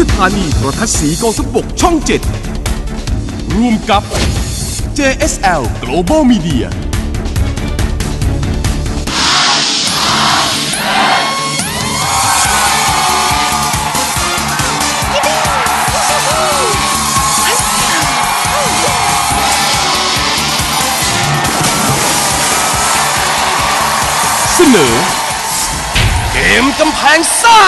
สถานีโทรทัศน์สีกองทัพบกช่อง 7 ร่วมกับ JSL Global Media เสนอเกมกำแพงซ่า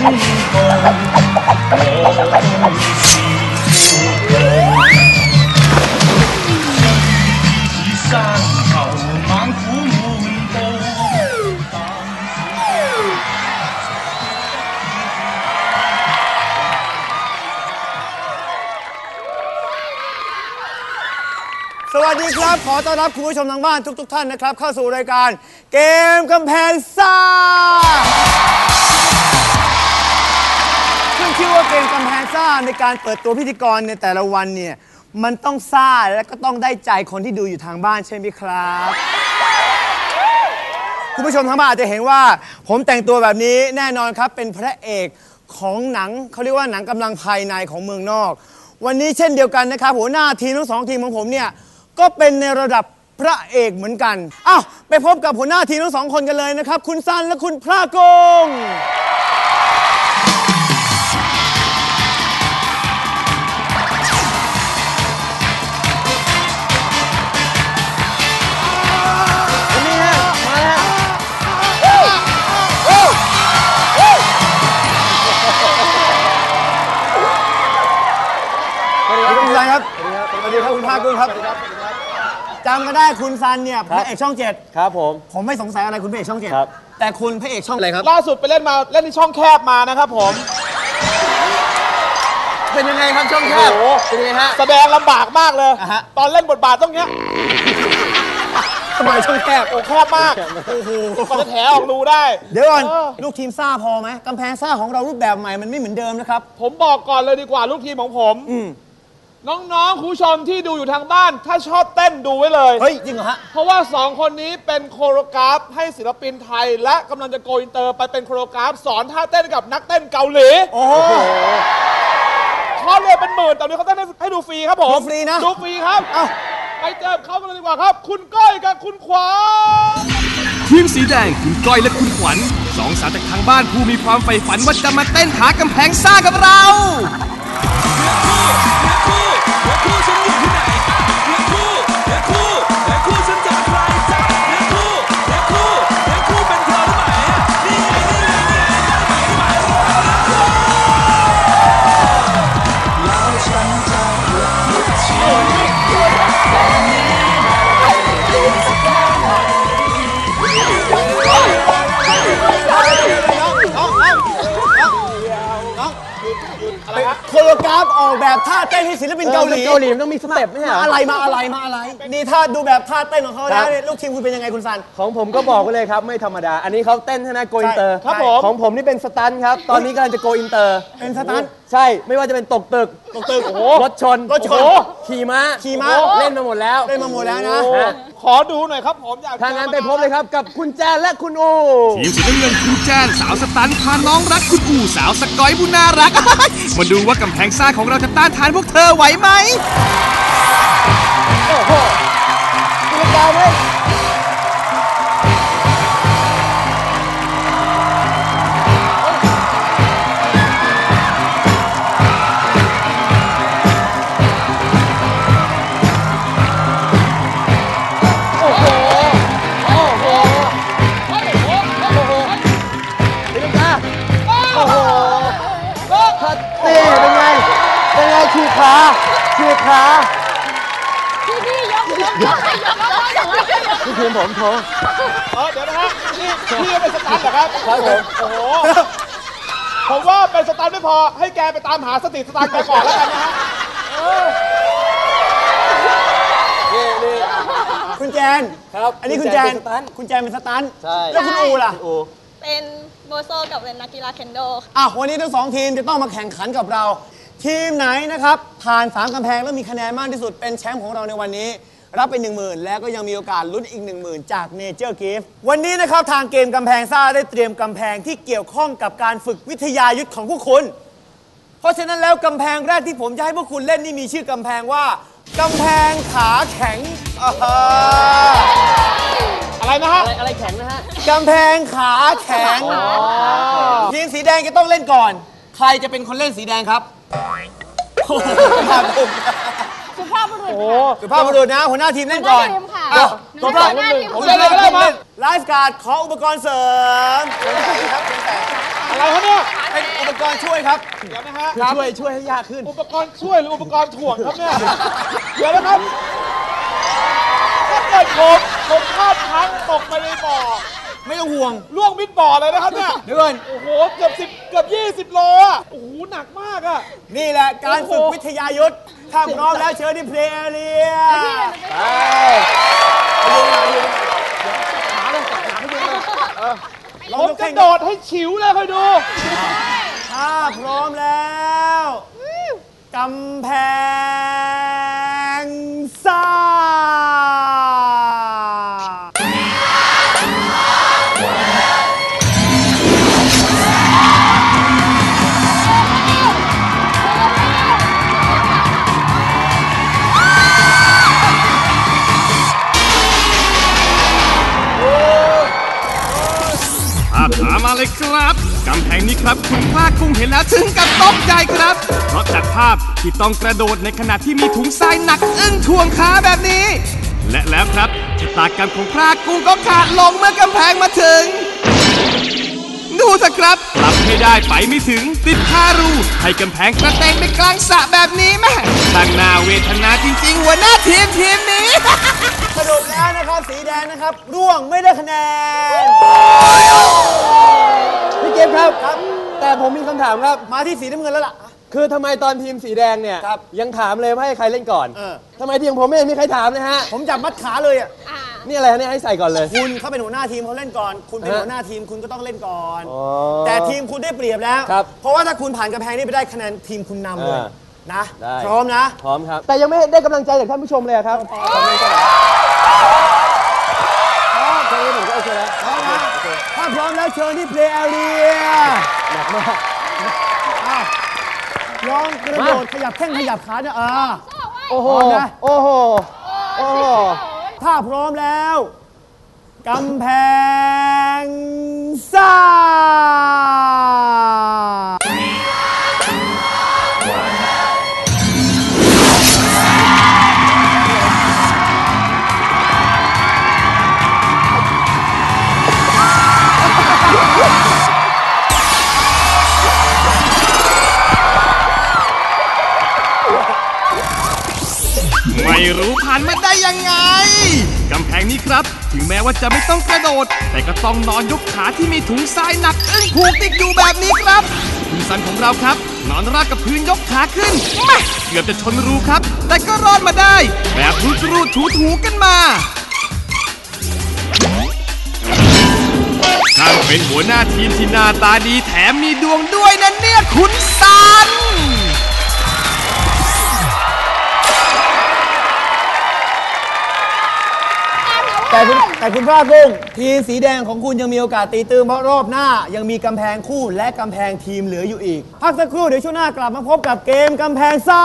สวัสดีครับ ขอต้อนรับคุณผู้ชมทางบ้านทุก ๆ ท่านนะครับ เข้าสู่รายการเกมกำแพงซ่า ชื่อว่าเกมกำแพงซ่าในการเปิดตัวพิธีกรในแต่ละวันเนี่ย มันต้องซ่าและก็ต้องได้ใจคนที่ดูอยู่ทางบ้านใช่ไหมครับ คุณผู้ชมทางบ้านอาจจะเห็นว่า ผมแต่งตัวแบบนี้แน่นอนครับเป็นพระเอกของหนังเขาเรียกว่าหนังกำลังภายในของเมืองนอก วันนี้เช่นเดียวกันนะครับหัวหน้าทีมทั้งสองทีมของผมเนี่ยก็เป็นในระดับพระเอกเหมือนกันอ้าวไปพบกับหัวหน้าทีมทั้งสองคนกันเลยนะครับ คุณซันและคุณพระกง ภาคกุ้งครับจำก็ได้คุณซันเนี่ยพระเอกช่องเจ็ดครับผม ผมไม่สงสัยอะไรคุณพระเอกช่องเจ็ดครับ แต่คุณพระเอกช่องอะไรครับ ล่าสุดไปเล่นมาเล่นในช่องแคบมานะครับผม เป็นยังไงครับช่องแคโอ้บโหเป็นยังไงฮะ แสดงลำบากมากเลยอ่าฮะตอนเล่นบทบาทต้องเนี้ยทำไมช่องแคบโอ้แคบมากโอ้โหกว่าจะแถออกรูได้ เดี๋ยวก่อนเออลูกทีมซ่าพอไหมกำแพงซ่าของเรารูปแบบใหม่มันไม่เหมือนเดิมนะครับ ผมบอกก่อนเลยดีกว่าลูกทีมของผมอืม น้องๆคุณผู้ชมที่ดูอยู่ทางบ้าน ถ้าชอบเต้นดูไว้เลย เฮ้ยจริงเหรอฮะ เพราะว่าสองคนนี้เป็นโคโรกราฟให้ศิลปินไทย และกำลังจะโกอินเตอร์ไปเป็นโคโรกราฟสอนท่าเต้นกับนักเต้นเกาหลีโอ้โหคอร์สเลยเป็นหมื่นแต่นี้เขาเต้นให้ให้ดูฟรีครับผมดูฟรีนะ ดูฟรีครับเอ้าไปเจอเขากันเลยดีกว่าครับ คุณก้อยกับคุณขวาน ทีมสีแดงคุณก้อยและคุณขวัญสองสาวจากทางบ้านผู้มีความใฝ่ฝันว่าจะมาเต้นหากำแพงซ่ากับเรา โค โรกราฟออกแบบท่าเต้นให้ศิลปินเกาหลี เกาหลีมันต้องมีสเต็ปไหมฮะอะไรมาอะไรมาอะไร นี่ถ้าดูแบบท่าเต้นของเขาคแล้รัวบ เนี่ยลูกทีมคุณเป็นยังไงคุณซัน ของผมก็บอกไว้เลยครับ ไม่ธรรมดา อันนี้เขาเต้นใช่ไหมโกอินเตอร์ใช่ครับผมของผมนี่เป็นสตันท์ครับ ตอนนี้กำลังจะโกอินเตอร์เป็นสตันท์ ใช่ ไม่ว่าจะเป็นตกตึก ตกตึกโอ้โหรถชนรถชนโอ้โหขี่ม้าขี่ม้าเล่นมาหมดแล้วเล่นมาหมดแล้วนะ โอ้ ขอดูหน่อยครับผมอยากถ้างั้นไปพบเลยครับกับคุณแจนและคุณอูทีมสีน้ำเงินคุณแจนสาวสตันพาน้องรักคุณอู่สาวสกอยผู้น่ารัก มาดูว่ากำแพงซ่าของเราจะต้านทานพวกเธอไหวไหมคุณดาวไหมตีลั ฉีกขาฉีกขาพี่พี่ยกยกยกให้ยกยกให้ยกให้ยกให้พี่ทีมผมโถเออเดี๋ยวนะฮะพี่พี่เป็นสตาร์ทเหรอครับครับผมโอ้โหผมว่าเป็นสตาร์ทไม่พอให้แกไปตามหาสติสตาร์ทแกก่อนแล้วกันนะฮะนี่นี่คุณแจนครับอันนี้คุณแจนคุณแจนเป็นสตันใช่แล้วคุณอูล่ะอูเป็นโบโซกับเป็นนักกีฬาเคนโดอะวันนี้ทั้งสองทีมจะต้องมาแข่งขันกับเรา ทีมไหนนะครับ ผ่านสามกำแพงแล้วมีคะแนนมากที่สุดเป็นแชมป์ของเราในวันนี้ รับไป 1 0,000 แล้วก็ยังมีโอกาสลุ้นอีก 1 0,000 จาก Nature Gift วันนี้นะครับทางเกมกำแพงซ่าได้เตรียมกำแพงที่เกี่ยวข้องกับการฝึกวิทยายุทธของพวกคุณ เพราะฉะนั้นแล้วกำแพงแรกที่ผมจะให้พวกคุณเล่นนี่มีชื่อกำแพงว่ากำแพงขาแข็งอ่าฮะอะไรนะฮะ อะไรอะไรแข็งนะฮะ กำแพงขาแข็งทีมสีแดงจะต้องเล่นก่อน ใครจะเป็นคนเล่นสีแดงครับ โอ้โหครับผมสุภาพบุรุษสุภาพบุรุษนะหัวหน้าทีมเล่นก่อนหัวหน้าทีมค่ะอ้าวหนูตัวเป็นแรกหัวหน้าทีมผมเล่นเลยก็ได้มาไลฟ์การ์ดขออุปกรณ์เสริมครับอะไรครับเนี่ยเป็นอุปกรณ์ช่วยครับ เดี๋ยวนะฮะคือช่วยช่วยให้ยากขึ้น อุปกรณ์ช่วยหรืออุปกรณ์ถ่วงครับเนี่ย เดี๋ยวนะครับถ้าเกิดผมผมพลาดพลั้งตกไปในบ่อ ไม่ต้องห่วงล่วงมิดบ่อเลยนะครับเนี่ยเดี๋ยวก่อนโอ้โหเกือบสิบเกือบยี่สิบโลอะโอ้โหหนักมากอะนี่แหละการฝึกวิทยายุทธถ้าพร้อมแล้วเชิญที่เพลย์แอเรียลผองมยกจะแข้งโดดให้ฉิวเลยคอยดู ถ้าพร้อมแล้วกำแพง เลยครับกำแพงนี้ครับคุณพลากุ้งเห็นแล้วถึงกับตกใจครับ เพราะจากภาพที่ต้องกระโดดในขณะที่มีถุงทรายหนักอึ้งท่วงขาแบบนี้ และแล้วครับชะตากรรมของพลากุ้งก็ขาดลงเมื่อกำแพงมาถึงดูเถอะครับปรับให้ได้ไปไม่ถึง ติดคารู ให้กำแพงกระเตงไปกลางสระแบบนี้แม่ตั้งนาเวทนาจริงๆหัวหน้าทีมทีมนี้ สรุปแล้วนะครับ สีแดงนะครับ ร่วงไม่ได้คะแนน พี่เกมครับ แต่ผมมีคำถามครับ มาที่สีน้ำเงินแล้วล่ะ คือทำไมตอนทีมสีแดงเนี่ย ครับยังถามเลยว่าให้ใครเล่นก่อนเออ ทำไมทีมผมไม่เห็นมีใครถามเลยฮะ ผมจับมัดขาเลยอะนี่อะไรฮะเนี่ยให้ใส่ก่อนเลย คุณเขาเป็นหัวหน้าทีมเขาเล่นก่อน คุณเป็นฮะหัวหน้าทีมคุณก็ต้องเล่นก่อน อ๋อแต่ทีมคุณได้เปรียบแล้ว ครับเพราะว่าถ้าคุณผ่านกำแพงนี้ไปได้คะแนนทีมคุณนำเลยอ่านะ ได้ พร้อมนะ พร้อมครับ แต่ยังไม่ได้กำลังใจจากท่านผู้ชมเลยอะครับ พร้อมนะ ถ้าพร้อมแล้วเชิญที่เพลย์แอเรียหนักมากลองกระโดดขยับแข้งขยับขาเนี่ยอ่าโอ้โหพร้อมนะโอ้โหโอ้โหถ้าพร้อมแล้วกำแพงซ่า ไม่รู้ผ่านมาได้ยังไง กำแพงนี้ครับ ถึงแม้ว่าจะไม่ต้องกระโดด แต่ก็ต้องนอนยกขาที่มีถุงทรายหนักอึ้งผูกติดอยู่แบบนี้ครับคุณสันของเราครับ นอนราบกับพื้นยกขาขึ้นแม่เกือบจะชนรูครับ แต่ก็รอดมาได้ แบบรูดรูดถูถูๆกันมาช่างเป็นหัวหน้าทีมที่หน้าตาดีแถมมีดวงด้วยนะเนี่ยคุณสัน แต่คุณแต่คุณพลาดกุ้ง ทีมสีแดงของคุณยังมีโอกาสตีตื้นเพราะรอบหน้ายังมีกำแพงคู่และกำแพงทีมเหลืออยู่อีก พักสักครู่เดี๋ยวช่วงหน้ากลับมาพบกับเกมกำแพงซ่า